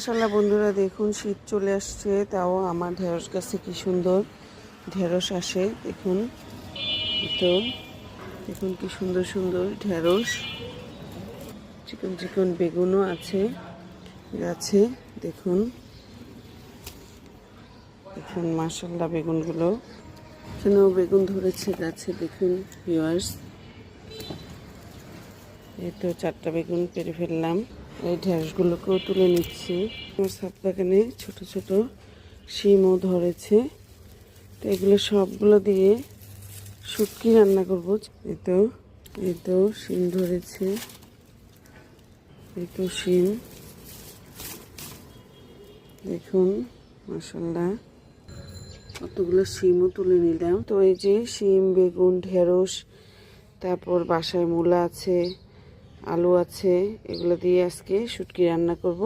মাসাল্লাহ বন্ধুরা, দেখুন শীত চলে আসছে, তাও আমার ঢেঁড়স গাছে কি সুন্দর ঢেঁড়স আসে, দেখুন। তো দেখুন কি সুন্দর সুন্দর ঢেঁড়স। চিকন চিকন বেগুনও আছে, গাছে, দেখুন। দেখুন মাসাল্লাহ বেগুনগুলো। এখানেও বেগুন ধরেছে গাছে, দেখুন ভিউয়ার্স এই তো চারটা বেগুন পেরে ফেললাম। এই ঢেঁড়সগুলোকেও তুলে নিচ্ছি। আমার ছাদ বাগানে ছোট ছোট শিমও ধরেছে। তো এগুলো সবগুলো দিয়ে শুটকি রান্না করব। এই তো এই তো শিম ধরেছে। এই তো শিম। দেখুন মশাল্লা কতগুলো শিমও তুলে নিলাম। তো এই যে শিম, বেগুন, ঢেঁড়স, তারপর বাসায় মূলা আছে। আলু আছে এগুলো দিয়ে আজকে শুটকি রান্না করব।